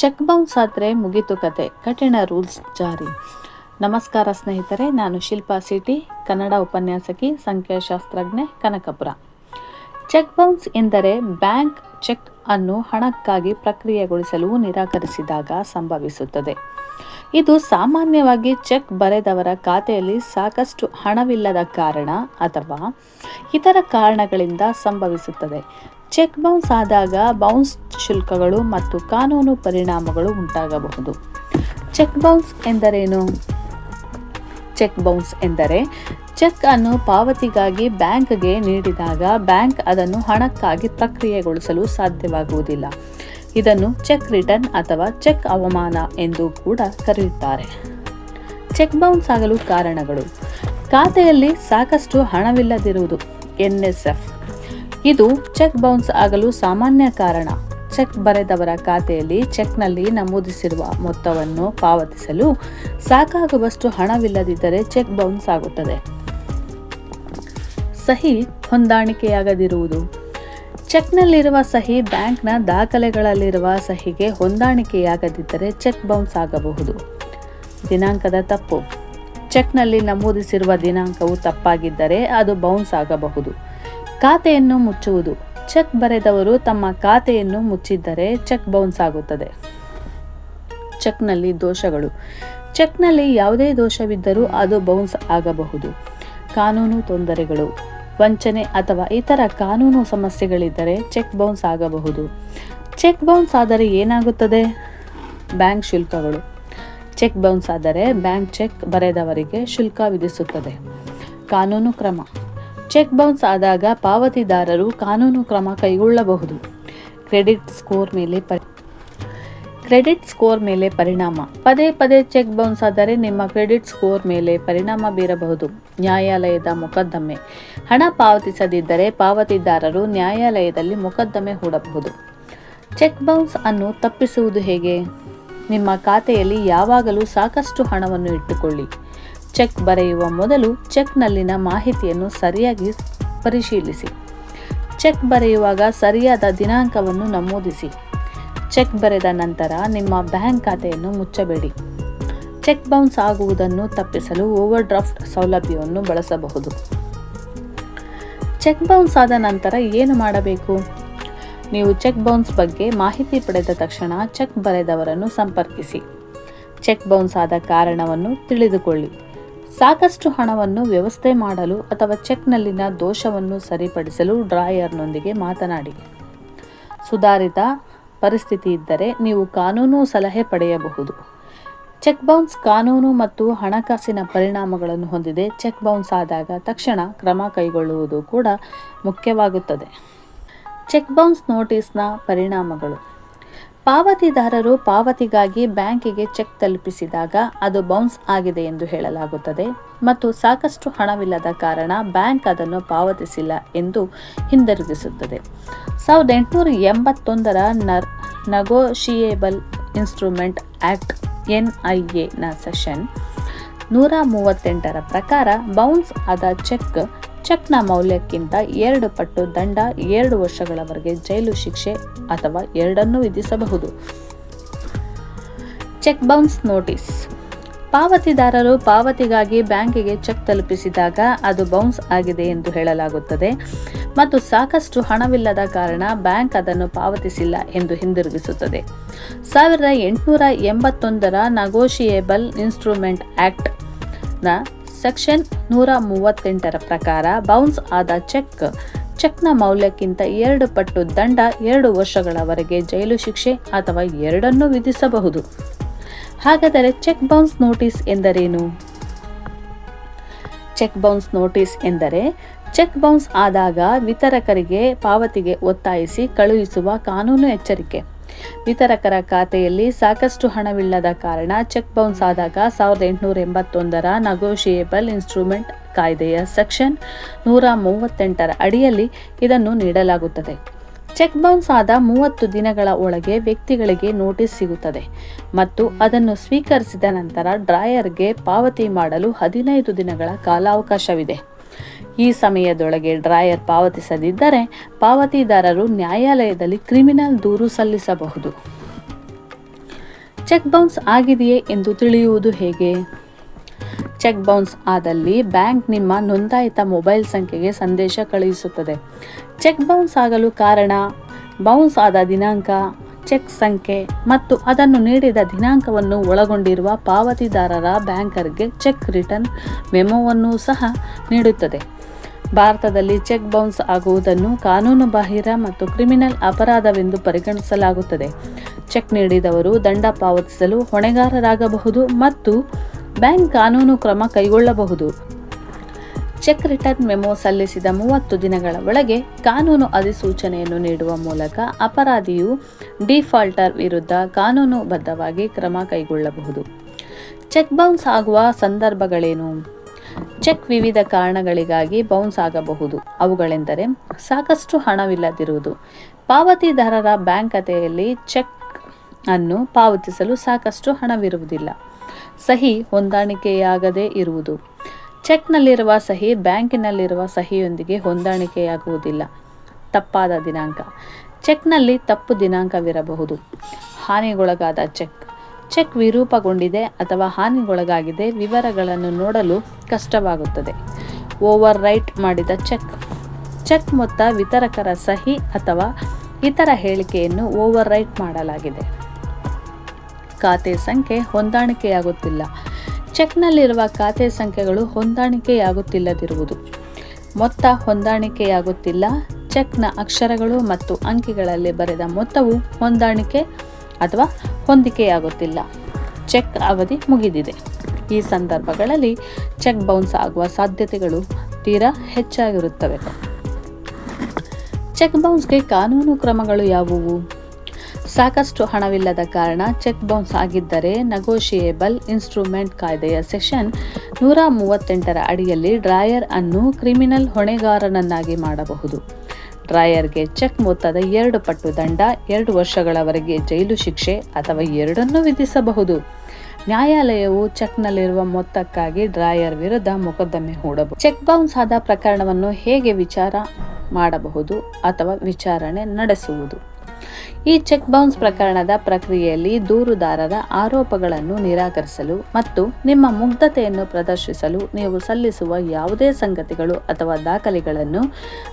Check bounce ಆದರೆ ಮುಗಿತು ಕತೆ. ಕಠಿಣ ರೂಲ್ಸ್ ಜಾರಿ. ನಮಸ್ಕಾರ ಸ್ನೇಹಿತರೆ, ನಾನು ಶಿಲ್ಪಾ ಸಿಟಿ ಕನ್ನಡ ಉಪನ್ಯಾಸಕಿ, ಸಂಖ್ಯಾಶಾಸ್ತ್ರಜ್ಞೆ ಕನಕಪುರ. ಚೆಕ್ ಬೌನ್ಸ್ ಎಂದರೆ ಬ್ಯಾಂಕ್ ಚೆಕ್ ಅನ್ನು ಹಣಕ್ಕಾಗಿ ಪ್ರಕ್ರಿಯೆಗೊಳಿಸಲು ನಿರಾಕರಿಸಿದಾಗ ಸಂಭವಿಸುತ್ತದೆ. ಇದು ಸಾಮಾನ್ಯವಾಗಿ ಚೆಕ್ ಬರೆದವರ ಖಾತೆಯಲ್ಲಿ ಸಾಕಷ್ಟು ಹಣವಿಲ್ಲದ ಕಾರಣ ಅಥವಾ ಇತರ ಕಾರಣಗಳಿಂದ ಸಂಭವಿಸುತ್ತದೆ. ಚೆಕ್ ಬೌನ್ಸ್ ಆದಾಗ ಬೌನ್ಸ್ ಶುಲ್ಕಗಳು ಮತ್ತು ಕಾನೂನು ಪರಿಣಾಮಗಳು ಉಂಟಾಗಬಹುದು. ಚೆಕ್ ಬೌನ್ಸ್ ಎಂದರೇನು? ಚೆಕ್ ಬೌನ್ಸ್ ಎಂದರೆ ಚೆಕ್ ಅನ್ನು ಪಾವತಿಗಾಗಿ ಬ್ಯಾಂಕ್ಗೆ ನೀಡಿದಾಗ ಬ್ಯಾಂಕ್ ಅದನ್ನು ಹಣಕ್ಕಾಗಿ ಪ್ರಕ್ರಿಯೆಗೊಳಿಸಲು ಸಾಧ್ಯವಾಗುವುದಿಲ್ಲ. ಇದನ್ನು ಚೆಕ್ ರಿಟರ್ನ್ ಅಥವಾ ಚೆಕ್ ಅವಮಾನ ಎಂದು ಕೂಡ ಕರೆಯುತ್ತಾರೆ. ಚೆಕ್ ಬೌನ್ಸ್ ಆಗಲು ಕಾರಣಗಳು. ಖಾತೆಯಲ್ಲಿ ಸಾಕಷ್ಟು ಹಣವಿಲ್ಲದಿರುವುದು, ಎನ್ಎಸ್ಎಫ್. ಇದು ಚೆಕ್ ಬೌನ್ಸ್ ಆಗಲು ಸಾಮಾನ್ಯ ಕಾರಣ. ಚೆಕ್ ಬರೆದವರ ಖಾತೆಯಲ್ಲಿ ಚೆಕ್ನಲ್ಲಿ ನಮೂದಿಸಿರುವ ಮೊತ್ತವನ್ನು ಪಾವತಿಸಲು ಸಾಕಾಗುವಷ್ಟು ಹಣವಿಲ್ಲದಿದ್ದರೆ ಚೆಕ್ ಬೌನ್ಸ್ ಆಗುತ್ತದೆ. ಸಹಿ ಹೊಂದಾಣಿಕೆಯಾಗದಿರುವುದು. ಚೆಕ್ನಲ್ಲಿರುವ ಸಹಿ ಬ್ಯಾಂಕ್ನ ದಾಖಲೆಗಳಲ್ಲಿರುವ ಸಹಿಗೆ ಹೊಂದಾಣಿಕೆಯಾಗದಿದ್ದರೆ ಚೆಕ್ ಬೌನ್ಸ್ ಆಗಬಹುದು. ದಿನಾಂಕದ ತಪ್ಪು. ಚೆಕ್ನಲ್ಲಿ ನಮೂದಿಸಿರುವ ದಿನಾಂಕವು ತಪ್ಪಾಗಿದ್ದರೆ ಅದು ಬೌನ್ಸ್ ಆಗಬಹುದು. ಖಾತೆಯನ್ನು ಮುಚ್ಚುವುದು. ಚೆಕ್ ಬರೆದವರು ತಮ್ಮ ಖಾತೆಯನ್ನು ಮುಚ್ಚಿದ್ದರೆ ಚೆಕ್ ಬೌನ್ಸ್ ಆಗುತ್ತದೆ. ಚೆಕ್ನಲ್ಲಿ ದೋಷಗಳು. ಚೆಕ್ನಲ್ಲಿ ಯಾವುದೇ ದೋಷವಿದ್ದರೂ ಅದು ಬೌನ್ಸ್ ಆಗಬಹುದು. ಕಾನೂನು ತೊಂದರೆಗಳು. ವಂಚನೆ ಅಥವಾ ಇತರ ಕಾನೂನು ಸಮಸ್ಯೆಗಳಿದ್ದರೆ ಚೆಕ್ ಬೌನ್ಸ್ ಆಗಬಹುದು. ಚೆಕ್ ಬೌನ್ಸ್ ಆದರೆ ಏನಾಗುತ್ತದೆ? ಬ್ಯಾಂಕ್ ಶುಲ್ಕಗಳು. ಚೆಕ್ ಬೌನ್ಸ್ ಆದರೆ ಬ್ಯಾಂಕ್ ಚೆಕ್ ಬರೆದವರಿಗೆ ಶುಲ್ಕ ವಿಧಿಸುತ್ತದೆ. ಕಾನೂನು ಕ್ರಮ. ಚೆಕ್ ಬೌನ್ಸ್ ಆದಾಗ ಪಾವತಿದಾರರು ಕಾನೂನು ಕ್ರಮ ಕೈಗೊಳ್ಳಬಹುದು. ಕ್ರೆಡಿಟ್ ಸ್ಕೋರ್ ಮೇಲೆ ಪರಿ, ಕ್ರೆಡಿಟ್ ಸ್ಕೋರ್ ಮೇಲೆ ಪರಿಣಾಮ. ಪದೇ ಪದೇ ಚೆಕ್ ಬೌನ್ಸ್ ಆದರೆ ನಿಮ್ಮ ಕ್ರೆಡಿಟ್ ಸ್ಕೋರ್ ಮೇಲೆ ಪರಿಣಾಮ ಬೀರಬಹುದು. ನ್ಯಾಯಾಲಯದ ಮೊಕದ್ದಮೆ. ಹಣ ಪಾವತಿಸದಿದ್ದರೆ ಪಾವತಿದಾರರು ನ್ಯಾಯಾಲಯದಲ್ಲಿ ಮೊಕದ್ದಮೆ ಹೂಡಬಹುದು. ಚೆಕ್ ಬೌನ್ಸ್ ಅನ್ನು ತಪ್ಪಿಸುವುದು ಹೇಗೆ? ನಿಮ್ಮ ಖಾತೆಯಲ್ಲಿ ಯಾವಾಗಲೂ ಸಾಕಷ್ಟು ಹಣವನ್ನು ಇಟ್ಟುಕೊಳ್ಳಿ. ಚೆಕ್ ಬರೆಯುವ ಮೊದಲು ಚೆಕ್ನಲ್ಲಿನ ಮಾಹಿತಿಯನ್ನು ಸರಿಯಾಗಿ ಪರಿಶೀಲಿಸಿ. ಚೆಕ್ ಬರೆಯುವಾಗ ಸರಿಯಾದ ದಿನಾಂಕವನ್ನು ನಮೂದಿಸಿ. ಚೆಕ್ ಬರೆದ ನಂತರ ನಿಮ್ಮ ಬ್ಯಾಂಕ್ ಖಾತೆಯನ್ನು ಮುಚ್ಚಬೇಡಿ. ಚೆಕ್ ಬೌನ್ಸ್ ಆಗುವುದನ್ನು ತಪ್ಪಿಸಲು ಓವರ್ ಡ್ರಾಫ್ಟ್ ಸೌಲಭ್ಯವನ್ನು ಬಳಸಬಹುದು. ಚೆಕ್ ಬೌನ್ಸ್ ಆದ ನಂತರ ಏನು ಮಾಡಬೇಕು? ನೀವು ಚೆಕ್ ಬೌನ್ಸ್ ಬಗ್ಗೆ ಮಾಹಿತಿ ಪಡೆದ ತಕ್ಷಣ ಚೆಕ್ ಬರೆದವರನ್ನು ಸಂಪರ್ಕಿಸಿ. ಚೆಕ್ ಬೌನ್ಸ್ ಆದ ಕಾರಣವನ್ನು ತಿಳಿದುಕೊಳ್ಳಿ. ಸಾಕಷ್ಟು ಹಣವನ್ನು ವ್ಯವಸ್ಥೆ ಮಾಡಲು ಅಥವಾ ಚೆಕ್ನಲ್ಲಿನ ದೋಷವನ್ನು ಸರಿಪಡಿಸಲು ಡ್ರಾಯರ್ನೊಂದಿಗೆ ಮಾತನಾಡಿ. ಸುಧಾರಿತ ಪರಿಸ್ಥಿತಿ ಇದ್ದರೆ ನೀವು ಕಾನೂನು ಸಲಹೆ ಪಡೆಯಬಹುದು. ಚೆಕ್ ಬೌನ್ಸ್ ಕಾನೂನು ಮತ್ತು ಹಣಕಾಸಿನ ಪರಿಣಾಮಗಳನ್ನು ಹೊಂದಿದೆ. ಚೆಕ್ ಬೌನ್ಸ್ ಆದಾಗ ತಕ್ಷಣ ಕ್ರಮ ಕೈಗೊಳ್ಳುವುದು ಕೂಡ ಮುಖ್ಯವಾಗುತ್ತದೆ. ಚೆಕ್ ಬೌನ್ಸ್ ನೋಟಿಸ್ನ ಪರಿಣಾಮಗಳು. ಪಾವತಿದಾರರು ಪಾವತಿಗಾಗಿ ಬ್ಯಾಂಕಿಗೆ ಚೆಕ್ ತಲುಪಿಸಿದಾಗ ಅದು ಬೌನ್ಸ್ ಆಗಿದೆ ಎಂದು ಹೇಳಲಾಗುತ್ತದೆ ಮತ್ತು ಸಾಕಷ್ಟು ಹಣವಿಲ್ಲದ ಕಾರಣ ಬ್ಯಾಂಕ್ ಅದನ್ನು ಪಾವತಿಸಿಲ್ಲ ಎಂದು ಹಿಂದಿರುಗಿಸುತ್ತದೆ. ಸಾವಿರದ ಎಂಟುನೂರ ಎಂಬತ್ತೊಂದರ ನರ್ negotiable instrument act N I ಎನ ಸೆಷನ್ ನೂರ ಮೂವತ್ತೆಂಟರ ಪ್ರಕಾರ ಬೌನ್ಸ್ ಆದ ಚೆಕ್ ಚೆಕ್ನ ಮೌಲ್ಯಕ್ಕಿಂತ ಎರಡು ಪಟ್ಟು ದಂಡ ಎರಡು ವರ್ಷಗಳವರೆಗೆ ಜೈಲು ಶಿಕ್ಷೆ ಅಥವಾ ಎರಡನ್ನೂ ವಿಧಿಸಬಹುದು. Cheque bounce notice. ಪಾವತಿದಾರರು ಪಾವತಿಗಾಗಿ ಬ್ಯಾಂಕಿಗೆ ಚೆಕ್ ತಲುಪಿಸಿದಾಗ ಅದು ಬೌನ್ಸ್ ಆಗಿದೆ ಎಂದು ಹೇಳಲಾಗುತ್ತದೆ ಮತ್ತು ಸಾಕಷ್ಟು ಹಣವಿಲ್ಲದ ಕಾರಣ ಬ್ಯಾಂಕ್ ಅದನ್ನು ಪಾವತಿಸಿಲ್ಲ ಎಂದು ಹಿಂದಿರುಗಿಸುತ್ತದೆ. ಸಾವಿರದ ಎಂಟುನೂರ ಎಂಬತ್ತೊಂದರ ನಗೋಷಿಯೇಬಲ್ ಇನ್ಸ್ಟ್ರೂಮೆಂಟ್ ಆ್ಯಕ್ಟ್ನ ಸೆಕ್ಷನ್ ನೂರ ಮೂವತ್ತೆಂಟರ ಪ್ರಕಾರ ಬೌನ್ಸ್ ಆದ ಚೆಕ್. ಚೆಕ್ನ ಮೌಲ್ಯಕ್ಕಿಂತ ಎರಡು ಪಟ್ಟು ದಂಡ ಎರಡು ವರ್ಷಗಳವರೆಗೆ ಜೈಲು ಶಿಕ್ಷೆ ಅಥವಾ ಎರಡನ್ನೂ ವಿಧಿಸಬಹುದು. ಹಾಗಾದರೆ ಚೆಕ್ ಬೌನ್ಸ್ ನೋಟಿಸ್ ಎಂದರೇನು? ಚೆಕ್ ಬೌನ್ಸ್ ನೋಟಿಸ್ ಎಂದರೆ ಚೆಕ್ ಬೌನ್ಸ್ ಆದಾಗ ವಿತರಕರಿಗೆ ಪಾವತಿಗೆ ಒತ್ತಾಯಿಸಿ ಕಳುಹಿಸುವ ಕಾನೂನು ಎಚ್ಚರಿಕೆ. ವಿತರಕರ ಖಾತೆಯಲ್ಲಿ ಸಾಕಷ್ಟು ಹಣವಿಲ್ಲದ ಕಾರಣ ಚೆಕ್ ಬೌನ್ಸ್ ಆದಾಗ ಸಾವಿರದ ಎಂಟುನೂರ ಎಂಬತ್ತೊಂದರ ನಗೋಷಿಯೇಬಲ್ ಇನ್ಸ್ಟ್ರೂಮೆಂಟ್ ಕಾಯ್ದೆಯ ಸೆಕ್ಷನ್ ನೂರ ಮೂವತ್ತೆಂಟರ ಅಡಿಯಲ್ಲಿ ಇದನ್ನು ನೀಡಲಾಗುತ್ತದೆ. ಚೆಕ್ ಬೌನ್ಸ್ ಆದ ಮೂವತ್ತು ದಿನಗಳ ಒಳಗೆ ವ್ಯಕ್ತಿಗಳಿಗೆ ನೋಟಿಸ್ ಸಿಗುತ್ತದೆ ಮತ್ತು ಅದನ್ನು ಸ್ವೀಕರಿಸಿದ ನಂತರ ಡ್ರಾಯರ್ಗೆ ಪಾವತಿ ಮಾಡಲು ಹದಿನೈದು ದಿನಗಳ ಕಾಲಾವಕಾಶವಿದೆ. ಈ ಸಮಯದೊಳಗೆ ಡ್ರಾಯರ್ ಪಾವತಿಸದಿದ್ದರೆ ಪಾವತಿದಾರರು ನ್ಯಾಯಾಲಯದಲ್ಲಿ ಕ್ರಿಮಿನಲ್ ದೂರು ಸಲ್ಲಿಸಬಹುದು. ಚೆಕ್ ಬೌನ್ಸ್ ಆಗಿದೆಯೇ ಎಂದು ತಿಳಿಯುವುದು ಹೇಗೆ? ಚೆಕ್ ಬೌನ್ಸ್ ಆದಲ್ಲಿ ಬ್ಯಾಂಕ್ ನಿಮ್ಮ ನೋಂದಾಯಿತ ಮೊಬೈಲ್ ಸಂಖ್ಯೆಗೆ ಸಂದೇಶ ಕಳುಹಿಸುತ್ತದೆ. ಚೆಕ್ ಬೌನ್ಸ್ ಆಗಲು ಕಾರಣ? ಬೌನ್ಸ್ ಆದ ದಿನಾಂಕ, ಚೆಕ್ ಸಂಖ್ಯೆ ಮತ್ತು ಅದನ್ನು ನೀಡಿದ ದಿನಾಂಕವನ್ನು ಒಳಗೊಂಡಿರುವ ಪಾವತಿದಾರರ ಬ್ಯಾಂಕರ್ಗೆ ಚೆಕ್ ರಿಟರ್ನ್ ಮೆಮೊವನ್ನು ಸಹ ನೀಡುತ್ತದೆ. ಭಾರತದಲ್ಲಿ ಚೆಕ್ ಬೌನ್ಸ್ ಆಗುವುದನ್ನು ಕಾನೂನು ಬಾಹಿರ ಮತ್ತು ಕ್ರಿಮಿನಲ್ ಅಪರಾಧವೆಂದು ಪರಿಗಣಿಸಲಾಗುತ್ತದೆ. ಚೆಕ್ ನೀಡಿದವರು ದಂಡ ಪಾವತಿಸಲು ಹೊಣೆಗಾರರಾಗಬಹುದು ಮತ್ತು ಬ್ಯಾಂಕ್ ಕಾನೂನು ಕ್ರಮ ಕೈಗೊಳ್ಳಬಹುದು. ಚೆಕ್ ರಿಟರ್ನ್ ಮೆಮೊ ಸಲ್ಲಿಸಿದ ಮೂವತ್ತು ದಿನಗಳ ಒಳಗೆ ಕಾನೂನು ಅಧಿಸೂಚನೆಯನ್ನು ನೀಡುವ ಮೂಲಕ ಅಪರಾಧಿಯು ಡಿಫಾಲ್ಟರ್ ವಿರುದ್ಧ ಕಾನೂನುಬದ್ಧವಾಗಿ ಕ್ರಮ ಕೈಗೊಳ್ಳಬಹುದು. ಚೆಕ್ ಬೌನ್ಸ್ ಆಗುವ ಸಂದರ್ಭಗಳೇನು? ಚೆಕ್ ವಿವಿಧ ಕಾರಣಗಳಿಗಾಗಿ ಬೌನ್ಸ್ ಆಗಬಹುದು. ಅವುಗಳೆಂದರೆ ಸಾಕಷ್ಟು ಹಣವಿಲ್ಲದಿರುವುದು. ಪಾವತಿದಾರರ ಬ್ಯಾಂಕ್ ಖಾತೆಯಲ್ಲಿ ಚೆಕ್ ಅನ್ನು ಪಾವತಿಸಲು ಸಾಕಷ್ಟು ಹಣವಿರುವುದಿಲ್ಲ. ಸಹಿ ಹೊಂದಾಣಿಕೆಯಾಗದೇ ಇರುವುದು. ಚೆಕ್ನಲ್ಲಿರುವ ಸಹಿ ಬ್ಯಾಂಕಿನಲ್ಲಿರುವ ಸಹಿಯೊಂದಿಗೆ ಹೊಂದಾಣಿಕೆಯಾಗುವುದಿಲ್ಲ. ತಪ್ಪಾದ ದಿನಾಂಕ. ಚೆಕ್ನಲ್ಲಿ ತಪ್ಪು ದಿನಾಂಕವಿರಬಹುದು. ಹಾನಿಗೊಳಗಾದ ಚೆಕ್. ಚೆಕ್ ವಿರೂಪಗೊಂಡಿದೆ ಅಥವಾ ಹಾನಿಗೊಳಗಾಗಿದೆ ವಿವರಗಳನ್ನು ನೋಡಲು ಕಷ್ಟವಾಗುತ್ತದೆ. ಓವರ್ ರೈಟ್ ಮಾಡಿದ ಚೆಕ್. ಚೆಕ್ ಮೊತ್ತ ವಿತರಕರ ಸಹಿ ಅಥವಾ ಇತರ ಹೇಳಿಕೆಯನ್ನು ಓವರ್ ರೈಟ್ ಮಾಡಲಾಗಿದೆ. ಖಾತೆ ಸಂಖ್ಯೆ ಹೊಂದಾಣಿಕೆಯಾಗುತ್ತಿಲ್ಲ. ಚೆಕ್ನಲ್ಲಿರುವ ಖಾತೆ ಸಂಖ್ಯೆಗಳು ಹೊಂದಾಣಿಕೆಯಾಗುತ್ತಿಲ್ಲದಿರುವುದು. ಮೊತ್ತ ಹೊಂದಾಣಿಕೆಯಾಗುತ್ತಿಲ್ಲ. ಚೆಕ್ನ ಅಕ್ಷರಗಳು ಮತ್ತು ಅಂಕಿಗಳಲ್ಲಿ ಬರೆದ ಮೊತ್ತವು ಹೊಂದಾಣಿಕೆ ಅಥವಾ ಹೊಂದಿಕೆಯಾಗುತ್ತಿಲ್ಲ. ಚೆಕ್ ಅವಧಿ ಮುಗಿದಿದೆ. ಈ ಸಂದರ್ಭಗಳಲ್ಲಿ ಚೆಕ್ ಬೌನ್ಸ್ ಆಗುವ ಸಾಧ್ಯತೆಗಳು ತೀರಾ ಹೆಚ್ಚಾಗಿರುತ್ತವೆ. ಚೆಕ್ ಬೌನ್ಸ್ಗೆ ಕಾನೂನು ಕ್ರಮಗಳು ಯಾವುವು? ಸಾಕಷ್ಟು ಹಣವಿಲ್ಲದ ಕಾರಣ ಚೆಕ್ ಬೌನ್ಸ್ ಆಗಿದ್ದರೆ ನಗೋಷಿಯೇಬಲ್ ಇನ್ಸ್ಟ್ರೂಮೆಂಟ್ ಕಾಯ್ದೆಯ ಸೆಷನ್ ನೂರ ಮೂವತ್ತೆಂಟರ ಅಡಿಯಲ್ಲಿ ಡ್ರಾಯರ್ ಅನ್ನು ಕ್ರಿಮಿನಲ್ ಹೊಣೆಗಾರನನ್ನಾಗಿ ಮಾಡಬಹುದು. ಡ್ರಾಯರ್ಗೆ ಚೆಕ್ ಮೊತ್ತದ ಎರಡು ಪಟ್ಟು ದಂಡ, ಎರಡು ವರ್ಷಗಳವರೆಗೆ ಜೈಲು ಶಿಕ್ಷೆ ಅಥವಾ ಎರಡನ್ನೂ ವಿಧಿಸಬಹುದು. ನ್ಯಾಯಾಲಯವು ಚೆಕ್ನಲ್ಲಿರುವ ಮೊತ್ತಕ್ಕಾಗಿ ಡ್ರಾಯರ್ ವಿರುದ್ಧ ಮೊಕದ್ದಮೆ ಹೂಡಬಹುದು. ಚೆಕ್ ಬೌನ್ಸ್ ಆದ ಪ್ರಕರಣವನ್ನು ಹೇಗೆ ವಿಚಾರ ಮಾಡಬಹುದು ಅಥವಾ ವಿಚಾರಣೆ ನಡೆಸುವುದು? ಈ ಚೆಕ್ ಬೌನ್ಸ್ ಪ್ರಕರಣದ ಪ್ರಕ್ರಿಯೆಯಲ್ಲಿ ದೂರುದಾರರ ಆರೋಪಗಳನ್ನು ನಿರಾಕರಿಸಲು ಮತ್ತು ನಿಮ್ಮ ಮುಗ್ಧತೆಯನ್ನು ಪ್ರದರ್ಶಿಸಲು ನೀವು ಸಲ್ಲಿಸುವ ಯಾವುದೇ ಸಂಗತಿಗಳು ಅಥವಾ ದಾಖಲೆಗಳನ್ನು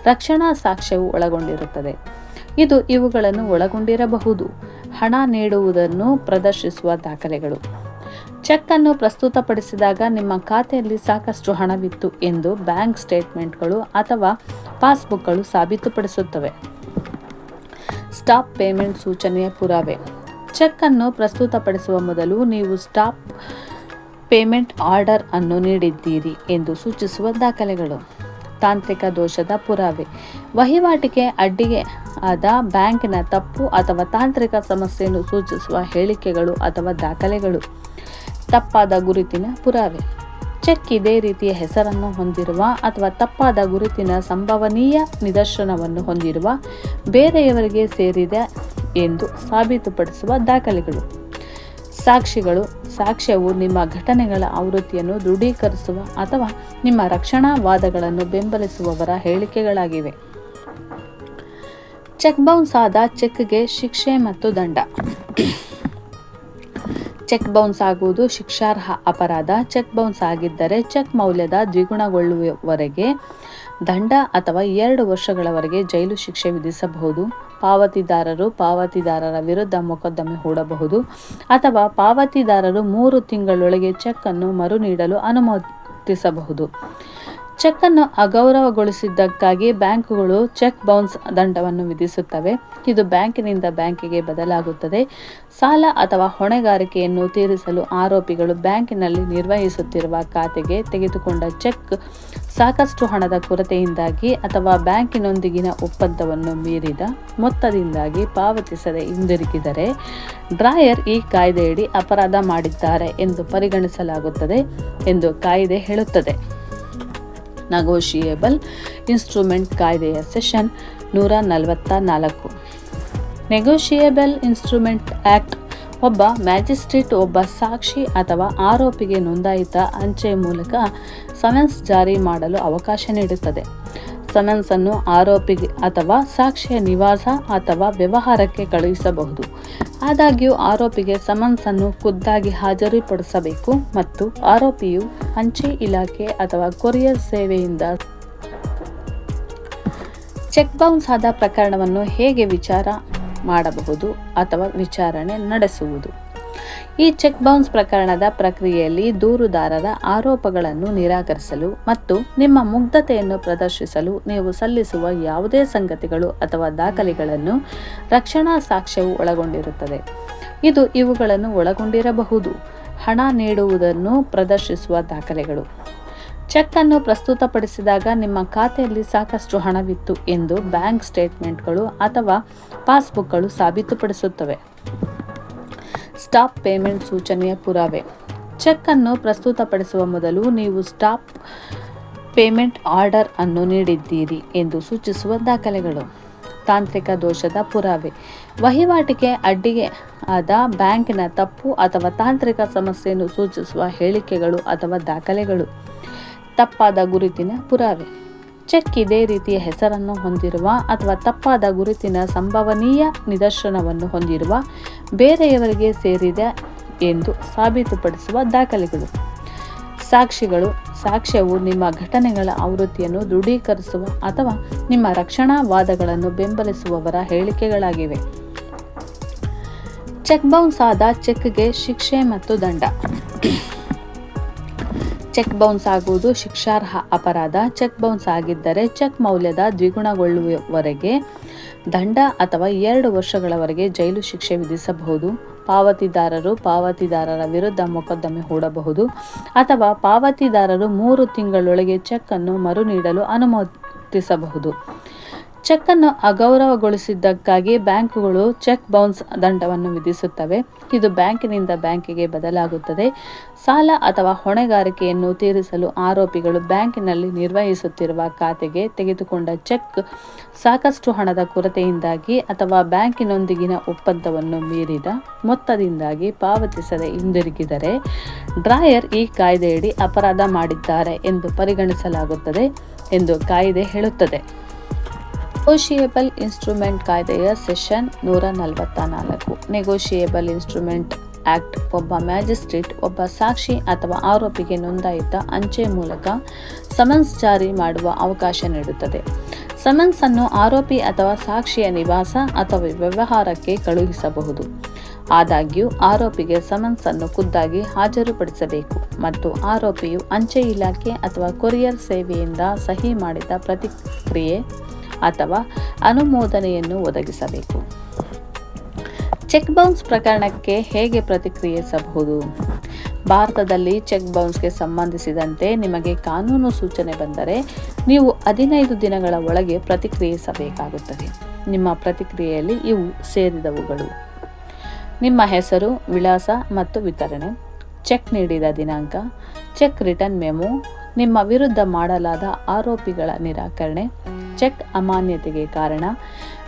ರಕ್ಷಣಾ ಸಾಕ್ಷ್ಯವು ಒಳಗೊಂಡಿರುತ್ತದೆ. ಇದು ಇವುಗಳನ್ನು ಒಳಗೊಂಡಿರಬಹುದು. ಹಣ ನೀಡುವುದನ್ನು ಪ್ರದರ್ಶಿಸುವ ದಾಖಲೆಗಳು. ಚೆಕ್ ಅನ್ನು ಪ್ರಸ್ತುತಪಡಿಸಿದಾಗ ನಿಮ್ಮ ಖಾತೆಯಲ್ಲಿ ಸಾಕಷ್ಟು ಹಣವಿತ್ತು ಎಂದು ಬ್ಯಾಂಕ್ ಸ್ಟೇಟ್ಮೆಂಟ್ಗಳು ಅಥವಾ ಪಾಸ್ಬುಕ್ಗಳು ಸಾಬೀತುಪಡಿಸುತ್ತವೆ. ಸ್ಟಾಪ್ ಪೇಮೆಂಟ್ ಸೂಚನೆಯ ಪುರಾವೆ. ಚೆಕ್ ಅನ್ನು ಪ್ರಸ್ತುತಪಡಿಸುವ ಮೊದಲು ನೀವು ಸ್ಟಾಪ್ ಪೇಮೆಂಟ್ ಆರ್ಡರ್ ಅನ್ನು ನೀಡಿದ್ದೀರಿ ಎಂದು ಸೂಚಿಸುವ ದಾಖಲೆಗಳು. ತಾಂತ್ರಿಕ ದೋಷದ ಪುರಾವೆ. ವಹಿವಾಟಿಗೆ ಅಡ್ಡಿಗೆ ಆದ ಬ್ಯಾಂಕಿನ ತಪ್ಪು ಅಥವಾ ತಾಂತ್ರಿಕ ಸಮಸ್ಯೆಯನ್ನು ಸೂಚಿಸುವ ಹೇಳಿಕೆಗಳು ಅಥವಾ ದಾಖಲೆಗಳು. ತಪ್ಪಾದ ಗುರುತಿನ ಪುರಾವೆ. ಚೆಕ್ ಇದೇ ರೀತಿಯ ಹೆಸರನ್ನು ಹೊಂದಿರುವ ಅಥವಾ ತಪ್ಪಾದ ಗುರುತಿನ ಸಂಭವನೀಯ ನಿದರ್ಶನವನ್ನು ಹೊಂದಿರುವ ಬೇರೆಯವರಿಗೆ ಸೇರಿದೆ ಎಂದು ಸಾಬೀತುಪಡಿಸುವ ದಾಖಲೆಗಳು. ಸಾಕ್ಷಿಗಳು, ಸಾಕ್ಷ್ಯವು ನಿಮ್ಮ ಘಟನೆಗಳ ಆವೃತ್ತಿಯನ್ನು ದೃಢೀಕರಿಸುವ ಅಥವಾ ನಿಮ್ಮ ರಕ್ಷಣಾ ವಾದಗಳನ್ನು ಬೆಂಬಲಿಸುವವರ ಹೇಳಿಕೆಗಳಾಗಿವೆ. ಚೆಕ್ ಬೌನ್ಸ್ ಆದ ಚೆಕ್ಗೆ ಶಿಕ್ಷೆ ಮತ್ತು ದಂಡ. ಚೆಕ್ ಬೌನ್ಸ್ ಆಗುವುದು ಶಿಕ್ಷಾರ್ಹ ಅಪರಾಧ. ಚೆಕ್ ಬೌನ್ಸ್ ಆಗಿದ್ದರೆ ಚೆಕ್ ಮೌಲ್ಯದ ದ್ವಿಗುಣಗೊಳ್ಳುವವರೆಗೆ ದಂಡ ಅಥವಾ ಎರಡು ವರ್ಷಗಳವರೆಗೆ ಜೈಲು ಶಿಕ್ಷೆ ವಿಧಿಸಬಹುದು. ಪಾವತಿದಾರರು ಪಾವತಿದಾರರ ವಿರುದ್ಧ ಮೊಕದ್ದಮೆ ಹೂಡಬಹುದು ಅಥವಾ ಪಾವತಿದಾರರು ಮೂರು ತಿಂಗಳೊಳಗೆ ಚೆಕ್ ಅನ್ನು ಮರು ನೀಡಲು ಅನುಮತಿಸಬಹುದು. ಚೆಕ್ ಅನ್ನು ಅಗೌರವಗೊಳಿಸಿದ್ದಕ್ಕಾಗಿ ಬ್ಯಾಂಕುಗಳು ಚೆಕ್ ಬೌನ್ಸ್ ದಂಡವನ್ನು ವಿಧಿಸುತ್ತವೆ. ಇದು ಬ್ಯಾಂಕಿನಿಂದ ಬ್ಯಾಂಕಿಗೆ ಬದಲಾಗುತ್ತದೆ. ಸಾಲ ಅಥವಾ ಹೊಣೆಗಾರಿಕೆಯನ್ನು ತೀರಿಸಲು ಆರೋಪಿಗಳು ಬ್ಯಾಂಕಿನಲ್ಲಿ ನಿರ್ವಹಿಸುತ್ತಿರುವ ಖಾತೆಗೆ ತೆಗೆದುಕೊಂಡ ಚೆಕ್ ಸಾಕಷ್ಟು ಹಣದ ಕೊರತೆಯಿಂದಾಗಿ ಅಥವಾ ಬ್ಯಾಂಕಿನೊಂದಿಗಿನ ಒಪ್ಪಂದವನ್ನು ಮೀರಿದ ಮೊತ್ತದಿಂದಾಗಿ ಪಾವತಿಸದೆ ಹಿಂದಿರುಗಿದರೆ ಡ್ರಾಯರ್ ಈ ಕಾಯ್ದೆಯಡಿ ಅಪರಾಧ ಮಾಡಿದ್ದಾರೆ ಎಂದು ಪರಿಗಣಿಸಲಾಗುತ್ತದೆ ಎಂದು ಕಾಯ್ದೆ ಹೇಳುತ್ತದೆ. ನಗೋಷಿಯೇಬಲ್ ಇನ್ಸ್ಟ್ರೂಮೆಂಟ್ ಕಾಯ್ದೆಯ ಸೆಷನ್ ನೂರ ನಲವತ್ತ ನಾಲ್ಕು. ನೆಗೋಷಿಯೇಬಲ್ ಇನ್ಸ್ಟ್ರೂಮೆಂಟ್ ಆ್ಯಕ್ಟ್ ಒಬ್ಬ ಮ್ಯಾಜಿಸ್ಟ್ರೇಟ್ ಒಬ್ಬ ಸಾಕ್ಷಿ ಅಥವಾ ಆರೋಪಿಗೆ ನೋಂದಾಯಿತ ಅಂಚೆ ಮೂಲಕ ಸಮನ್ಸ್ ಜಾರಿ ಮಾಡಲು ಅವಕಾಶ ನೀಡುತ್ತದೆ. ಸಮನ್ಸ್ ಅನ್ನು ಆರೋಪಿಗೆ ಅಥವಾ ಸಾಕ್ಷಿಯ ನಿವಾಸ ಅಥವಾ ವ್ಯವಹಾರಕ್ಕೆ ಕಳುಹಿಸಬಹುದು. ಆದಾಗ್ಯೂ ಆರೋಪಿಗೆ ಸಮನ್ಸ್ ಅನ್ನು ಖುದ್ದಾಗಿ ಹಾಜರುಪಡಿಸಬೇಕು ಮತ್ತು ಆರೋಪಿಯು ಅಂಚೆ ಇಲಾಖೆ ಅಥವಾ ಕೊರಿಯರ್ ಸೇವೆಯಿಂದ ಚೆಕ್ ಬೌನ್ಸ್ ಆದ ಪ್ರಕರಣವನ್ನು ಹೇಗೆ ವಿಚಾರ ಮಾಡಬಹುದು ಅಥವಾ ವಿಚಾರಣೆ ನಡೆಸುವುದು. ಈ ಚೆಕ್ ಬೌನ್ಸ್ ಪ್ರಕರಣದ ಪ್ರಕ್ರಿಯೆಯಲ್ಲಿ ದೂರುದಾರರ ಆರೋಪಗಳನ್ನು ನಿರಾಕರಿಸಲು ಮತ್ತು ನಿಮ್ಮ ಮುಗ್ಧತೆಯನ್ನು ಪ್ರದರ್ಶಿಸಲು ನೀವು ಸಲ್ಲಿಸುವ ಯಾವುದೇ ಸಂಗತಿಗಳು ಅಥವಾ ದಾಖಲೆಗಳನ್ನು ರಕ್ಷಣಾ ಸಾಕ್ಷ್ಯವು ಒಳಗೊಂಡಿರುತ್ತದೆ. ಇದು ಇವುಗಳನ್ನು ಒಳಗೊಂಡಿರಬಹುದು. ಹಣ ನೀಡುವುದನ್ನು ಪ್ರದರ್ಶಿಸುವ ದಾಖಲೆಗಳು. ಚೆಕ್ ಅನ್ನು ಪ್ರಸ್ತುತಪಡಿಸಿದಾಗ ನಿಮ್ಮ ಖಾತೆಯಲ್ಲಿ ಸಾಕಷ್ಟು ಹಣವಿತ್ತು ಎಂದು ಬ್ಯಾಂಕ್ ಸ್ಟೇಟ್ಮೆಂಟ್ಗಳು ಅಥವಾ ಪಾಸ್ಬುಕ್ಗಳು ಸಾಬೀತುಪಡಿಸುತ್ತವೆ. ಸ್ಟಾಪ್ ಪೇಮೆಂಟ್ ಸೂಚನೆಯ ಪುರಾವೆ. ಚೆಕ್ ಅನ್ನು ಪ್ರಸ್ತುತಪಡಿಸುವ ಮೊದಲು ನೀವು ಸ್ಟಾಪ್ ಪೇಮೆಂಟ್ ಆರ್ಡರ್ ಅನ್ನು ನೀಡಿದ್ದೀರಿ ಎಂದು ಸೂಚಿಸುವ ದಾಖಲೆಗಳು. ತಾಂತ್ರಿಕ ದೋಷದ ಪುರಾವೆ. ವಹಿವಾಟಿಗೆ ಅಡ್ಡಿಗೆ ಆದ ಬ್ಯಾಂಕಿನ ತಪ್ಪು ಅಥವಾ ತಾಂತ್ರಿಕ ಸಮಸ್ಯೆಯನ್ನು ಸೂಚಿಸುವ ಹೇಳಿಕೆಗಳು ಅಥವಾ ದಾಖಲೆಗಳು. ತಪ್ಪಾದ ಗುರುತಿನ ಪುರಾವೆ. ಚೆಕ್ ಇದೇ ರೀತಿಯ ಹೆಸರನ್ನು ಹೊಂದಿರುವ ಅಥವಾ ತಪ್ಪಾದ ಗುರುತಿನ ಸಂಭವನೀಯ ನಿದರ್ಶನವನ್ನು ಹೊಂದಿರುವ ಬೇರೆಯವರಿಗೆ ಸೇರಿದೆ ಎಂದು ಸಾಬೀತುಪಡಿಸುವ ದಾಖಲೆಗಳು. ಸಾಕ್ಷಿಗಳು, ಸಾಕ್ಷ್ಯವು ನಿಮ್ಮ ಘಟನೆಗಳ ಆವೃತ್ತಿಯನ್ನು ದೃಢೀಕರಿಸುವ ಅಥವಾ ನಿಮ್ಮ ರಕ್ಷಣಾ ವಾದಗಳನ್ನು ಬೆಂಬಲಿಸುವವರ ಹೇಳಿಕೆಗಳಾಗಿವೆ. ಚೆಕ್ ಬೌನ್ಸ್ ಆದ ಚೆಕ್ಗೆ ಶಿಕ್ಷೆ ಮತ್ತು ದಂಡ. ಚೆಕ್ ಬೌನ್ಸ್ ಆಗುವುದು ಶಿಕ್ಷಾರ್ಹ ಅಪರಾಧ. ಚೆಕ್ ಬೌನ್ಸ್ ಆಗಿದ್ದರೆ ಚೆಕ್ ಮೌಲ್ಯದ ದ್ವಿಗುಣಗೊಳ್ಳುವವರೆಗೆ ದಂಡ ಅಥವಾ ಎರಡು ವರ್ಷಗಳವರೆಗೆ ಜೈಲು ಶಿಕ್ಷೆ ವಿಧಿಸಬಹುದು. ಪಾವತಿದಾರರು ಪಾವತಿದಾರರ ವಿರುದ್ಧ ಮೊಕದ್ದಮೆ ಹೂಡಬಹುದು ಅಥವಾ ಪಾವತಿದಾರರು ಮೂರು ತಿಂಗಳೊಳಗೆ ಚೆಕ್ ಅನ್ನು ಮರು ನೀಡಲು ಅನುಮತಿಸಬಹುದು. ಚೆಕ್ ಅನ್ನು ಅಗೌರವಗೊಳಿಸಿದ್ದಕ್ಕಾಗಿ ಬ್ಯಾಂಕುಗಳು ಚೆಕ್ ಬೌನ್ಸ್ ದಂಡವನ್ನು ವಿಧಿಸುತ್ತವೆ. ಇದು ಬ್ಯಾಂಕಿನಿಂದ ಬ್ಯಾಂಕಿಗೆ ಬದಲಾಗುತ್ತದೆ. ಸಾಲ ಅಥವಾ ಹೊಣೆಗಾರಿಕೆಯನ್ನು ತೀರಿಸಲು ಆರೋಪಿಗಳು ಬ್ಯಾಂಕಿನಲ್ಲಿ ನಿರ್ವಹಿಸುತ್ತಿರುವ ಖಾತೆಗೆ ತೆಗೆದುಕೊಂಡ ಚೆಕ್ ಸಾಕಷ್ಟು ಹಣದ ಕೊರತೆಯಿಂದಾಗಿ ಅಥವಾ ಬ್ಯಾಂಕಿನೊಂದಿಗಿನ ಒಪ್ಪಂದವನ್ನು ಮೀರಿದ ಮೊತ್ತದಿಂದಾಗಿ ಪಾವತಿಸದೆ ಹಿಂದಿರುಗಿದರೆ ಡ್ರಾಯರ್ ಈ ಕಾಯ್ದೆಯಡಿ ಅಪರಾಧ ಮಾಡಿದ್ದಾರೆ ಎಂದು ಪರಿಗಣಿಸಲಾಗುತ್ತದೆ ಎಂದು ಕಾಯ್ದೆ ಹೇಳುತ್ತದೆ. ನೆಗೋಷಿಯೇಬಲ್ ಇನ್ಸ್ಟ್ರೂಮೆಂಟ್ ಕಾಯ್ದೆಯ ಸೆಷನ್ ನೂರ ನಲವತ್ತ ನಾಲ್ಕು ನೆಗೋಷಿಯೇಬಲ್ ಇನ್ಸ್ಟ್ರೂಮೆಂಟ್ ಆಕ್ಟ್ ಒಬ್ಬ ಮ್ಯಾಜಿಸ್ಟ್ರೇಟ್, ಒಬ್ಬ ಸಾಕ್ಷಿ ಅಥವಾ ಆರೋಪಿಗೆ ನೋಂದಾಯಿತ ಅಂಚೆ ಮೂಲಕ ಸಮನ್ಸ್ ಜಾರಿ ಮಾಡುವ ಅವಕಾಶ ನೀಡುತ್ತದೆ. ಸಮನ್ಸ್ ಅನ್ನು ಆರೋಪಿ ಅಥವಾ ಸಾಕ್ಷಿಯ ನಿವಾಸ ಅಥವಾ ವ್ಯವಹಾರಕ್ಕೆ ಕಳುಹಿಸಬಹುದು. ಆದಾಗ್ಯೂ, ಆರೋಪಿಗೆ ಸಮನ್ಸ್ ಅನ್ನು ಖುದ್ದಾಗಿ ಹಾಜರುಪಡಿಸಬೇಕು ಮತ್ತು ಆರೋಪಿಯು ಅಂಚೆ ಇಲಾಖೆ ಅಥವಾ ಕೊರಿಯರ್ ಸೇವೆಯಿಂದ ಸಹಿ ಮಾಡಿದ ಪ್ರತಿಕ್ರಿಯೆ ಅಥವಾ ಅನುಮೋದನೆಯನ್ನು ಒದಗಿಸಬೇಕು. ಚೆಕ್ ಬೌನ್ಸ್ ಪ್ರಕರಣಕ್ಕೆ ಹೇಗೆ ಪ್ರತಿಕ್ರಿಯಿಸಬಹುದು? ಭಾರತದಲ್ಲಿ ಚೆಕ್ ಬೌನ್ಸ್ಗೆ ಸಂಬಂಧಿಸಿದಂತೆ ನಿಮಗೆ ಕಾನೂನು ಸೂಚನೆ ಬಂದರೆ ನೀವು ಹದಿನೈದು ದಿನಗಳ ಒಳಗೆ ಪ್ರತಿಕ್ರಿಯಿಸಬೇಕಾಗುತ್ತದೆ. ನಿಮ್ಮ ಪ್ರತಿಕ್ರಿಯೆಯಲ್ಲಿ ಇವು ಸೇರಿದವುಗಳು. ನಿಮ್ಮ ಹೆಸರು, ವಿಳಾಸ ಮತ್ತು ವಿತರಣೆ, ಚೆಕ್ ನೀಡಿದ ದಿನಾಂಕ, ಚೆಕ್ ರಿಟರ್ನ್ ಮೆಮೊ ನಿಮ್ಮ ವಿರುದ್ಧ ಮಾಡಲಾದ ಆರೋಪಿಗಳ ನಿರಾಕರಣೆ, ಚೆಕ್ ಅಮಾನ್ಯತೆಗೆ ಕಾರಣ,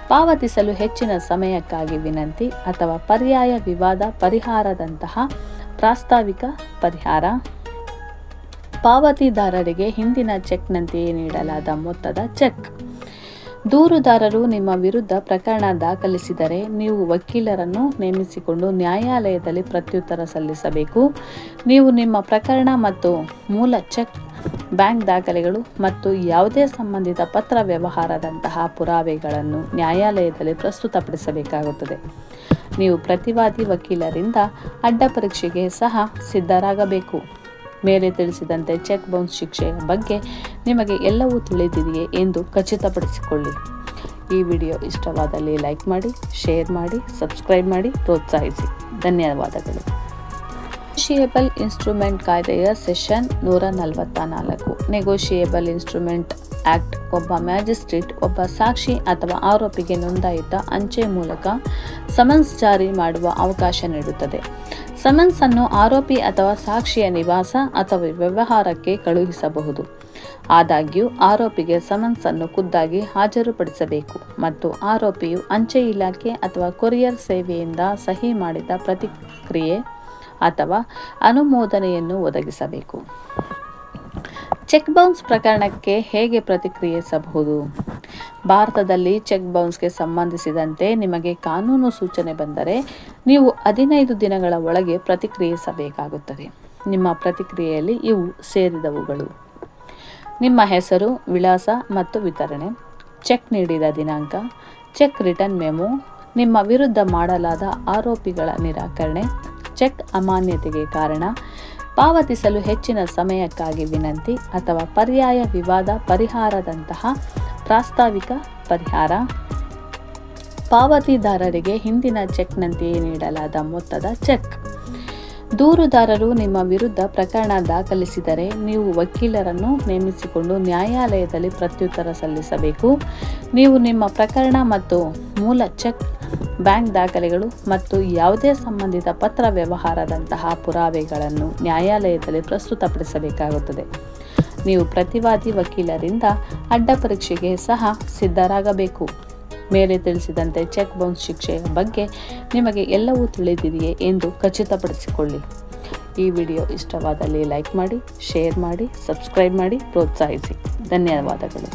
ಪಾವತಿಸಲು ಹೆಚ್ಚಿನ ಸಮಯಕ್ಕಾಗಿ ವಿನಂತಿ ಅಥವಾ ಪರ್ಯಾಯ ವಿವಾದ ಪರಿಹಾರದಂತಹ ಪ್ರಾಸ್ತಾವಿಕ ಪರಿಹಾರ. ಪಾವತಿದಾರರಿಗೆ ಹಿಂದಿನ ಚೆಕ್ನಂತೆಯೇ ನೀಡಲಾದ ಮೊತ್ತದ ಚೆಕ್. ದೂರುದಾರರು ನಿಮ್ಮ ವಿರುದ್ಧ ಪ್ರಕರಣ ದಾಖಲಿಸಿದರೆ ನೀವು ವಕೀಲರನ್ನು ನೇಮಿಸಿಕೊಂಡು ನ್ಯಾಯಾಲಯದಲ್ಲಿ ಪ್ರತ್ಯುತ್ತರ ಸಲ್ಲಿಸಬೇಕು. ನೀವು ನಿಮ್ಮ ಪ್ರಕರಣ ಮತ್ತು ಮೂಲ ಚೆಕ್, ಬ್ಯಾಂಕ್ ದಾಖಲೆಗಳು ಮತ್ತು ಯಾವುದೇ ಸಂಬಂಧಿತ ಪತ್ರ ವ್ಯವಹಾರದಂತಹ ಪುರಾವೆಗಳನ್ನು ನ್ಯಾಯಾಲಯದಲ್ಲಿ ಪ್ರಸ್ತುತಪಡಿಸಬೇಕಾಗುತ್ತದೆ. ನೀವು ಪ್ರತಿವಾದಿ ವಕೀಲರಿಂದ ಅಡ್ಡ ಪರೀಕ್ಷೆಗೆ ಸಹ ಸಿದ್ಧರಾಗಬೇಕು. ಮೇಲೆ ತಿಳಿಸಿದಂತೆ ಚೆಕ್ ಬೌನ್ಸ್ ಶಿಕ್ಷೆಯ ಬಗ್ಗೆ ನಿಮಗೆ ಎಲ್ಲವೂ ತಿಳಿದಿದೆಯೇ ಎಂದು ಖಚಿತಪಡಿಸಿಕೊಳ್ಳಿ. ಈ ವಿಡಿಯೋ ಇಷ್ಟವಾದಲ್ಲಿ ಲೈಕ್ ಮಾಡಿ, ಶೇರ್ ಮಾಡಿ, ಸಬ್ಸ್ಕ್ರೈಬ್ ಮಾಡಿ, ಪ್ರೋತ್ಸಾಹಿಸಿ. ಧನ್ಯವಾದಗಳು. ನೆಗೋಷಿಯೇಬಲ್ ಇನ್ಸ್ಟ್ರೂಮೆಂಟ್ ಕಾಯ್ದೆಯ ಸೆಷನ್ ನೂರ ನಲವತ್ತ ನಾಲ್ಕು ನೆಗೋಷಿಯೇಬಲ್ ಇನ್ಸ್ಟ್ರೂಮೆಂಟ್ ಆಕ್ಟ್ ಒಬ್ಬ ಮ್ಯಾಜಿಸ್ಟ್ರೇಟ್, ಒಬ್ಬ ಸಾಕ್ಷಿ ಅಥವಾ ಆರೋಪಿಗೆ ನೋಂದಾಯಿತ ಅಂಚೆ ಮೂಲಕ ಸಮನ್ಸ್ ಜಾರಿ ಮಾಡುವ ಅವಕಾಶ ನೀಡುತ್ತದೆ. ಸಮನ್ಸ್ ಅನ್ನು ಆರೋಪಿ ಅಥವಾ ಸಾಕ್ಷಿಯ ನಿವಾಸ ಅಥವಾ ವ್ಯವಹಾರಕ್ಕೆ ಕಳುಹಿಸಬಹುದು. ಆದಾಗ್ಯೂ, ಆರೋಪಿಗೆ ಸಮನ್ಸ್ ಅನ್ನು ಖುದ್ದಾಗಿ ಹಾಜರುಪಡಿಸಬೇಕು ಮತ್ತು ಆರೋಪಿಯು ಅಂಚೆ ಇಲಾಖೆ ಅಥವಾ ಕೊರಿಯರ್ ಸೇವೆಯಿಂದ ಸಹಿ ಮಾಡಿದ ಪ್ರತಿಕ್ರಿಯೆ ಅಥವಾ ಅನುಮೋದನೆಯನ್ನು ಒದಗಿಸಬೇಕು. ಚೆಕ್ ಬೌನ್ಸ್ ಪ್ರಕರಣಕ್ಕೆ ಹೇಗೆ ಪ್ರತಿಕ್ರಿಯಿಸಬಹುದು? ಭಾರತದಲ್ಲಿ ಚೆಕ್ ಬೌನ್ಸ್ಗೆ ಸಂಬಂಧಿಸಿದಂತೆ ನಿಮಗೆ ಕಾನೂನು ಸೂಚನೆ ಬಂದರೆ ನೀವು ಹದಿನೈದು ದಿನಗಳ ಒಳಗೆ ಪ್ರತಿಕ್ರಿಯಿಸಬೇಕಾಗುತ್ತದೆ. ನಿಮ್ಮ ಪ್ರತಿಕ್ರಿಯೆಯಲ್ಲಿ ಇವು ಸೇರಿದವುಗಳು. ನಿಮ್ಮ ಹೆಸರು, ವಿಳಾಸ ಮತ್ತು ವಿತರಣೆ. ಚೆಕ್ ನೀಡಿದ ದಿನಾಂಕ. Cheque return memo. ನಿಮ್ಮ ವಿರುದ್ಧ ಮಾಡಲಾದ ಆರೋಪಿಗಳ ನಿರಾಕರಣೆ. ಚೆಕ್ ಅಮಾನ್ಯತೆಗೆ ಕಾರಣ. ಪಾವತಿಸಲು ಹೆಚ್ಚಿನ ಸಮಯಕ್ಕಾಗಿ ವಿನಂತಿ ಅಥವಾ ಪರ್ಯಾಯ ವಿವಾದ ಪರಿಹಾರದಂತಹ ಪ್ರಾಸ್ತಾವಿಕ ಪರಿಹಾರ. ಪಾವತಿದಾರರಿಗೆ ಹಿಂದಿನ ಚೆಕ್ನಂತೆಯೇ ನೀಡಲಾದ ಮೊತ್ತದ ಚೆಕ್. ದೂರುದಾರರು ನಿಮ್ಮ ವಿರುದ್ಧ ಪ್ರಕರಣ ದಾಖಲಿಸಿದರೆ ನೀವು ವಕೀಲರನ್ನು ನೇಮಿಸಿಕೊಂಡು ನ್ಯಾಯಾಲಯದಲ್ಲಿ ಪ್ರತ್ಯುತ್ತರ ಸಲ್ಲಿಸಬೇಕು. ನೀವು ನಿಮ್ಮ ಪ್ರಕರಣ ಮತ್ತು ಮೂಲ ಚೆಕ್ ಬ್ಯಾಂಕ್ ದಾಖಲೆಗಳು ಮತ್ತು ಯಾವುದೇ ಸಂಬಂಧಿತ ಪತ್ರ ವ್ಯವಹಾರದಂತಹ ಪುರಾವೆಗಳನ್ನು ನ್ಯಾಯಾಲಯದಲ್ಲಿ ಪ್ರಸ್ತುತಪಡಿಸಬೇಕಾಗುತ್ತದೆ. ನೀವು ಪ್ರತಿವಾದಿ ವಕೀಲರಿಂದ ಅಡ್ಡ ಪರೀಕ್ಷೆಗೆ ಸಹ ಸಿದ್ಧರಾಗಬೇಕು. ಮೇಲೆ ತಿಳಿಸಿದಂತೆ ಚೆಕ್ ಬೌನ್ಸ್ ಶಿಕ್ಷೆಯ ಬಗ್ಗೆ ನಿಮಗೆ ಎಲ್ಲವೂ ತಿಳಿದಿದೆಯೇ ಎಂದು ಖಚಿತಪಡಿಸಿಕೊಳ್ಳಿ. ಈ ವಿಡಿಯೋ ಇಷ್ಟವಾದಲ್ಲಿ ಲೈಕ್ ಮಾಡಿ, ಶೇರ್ ಮಾಡಿ, ಸಬ್ಸ್ಕ್ರೈಬ್ ಮಾಡಿ, ಪ್ರೋತ್ಸಾಹಿಸಿ. ಧನ್ಯವಾದಗಳು.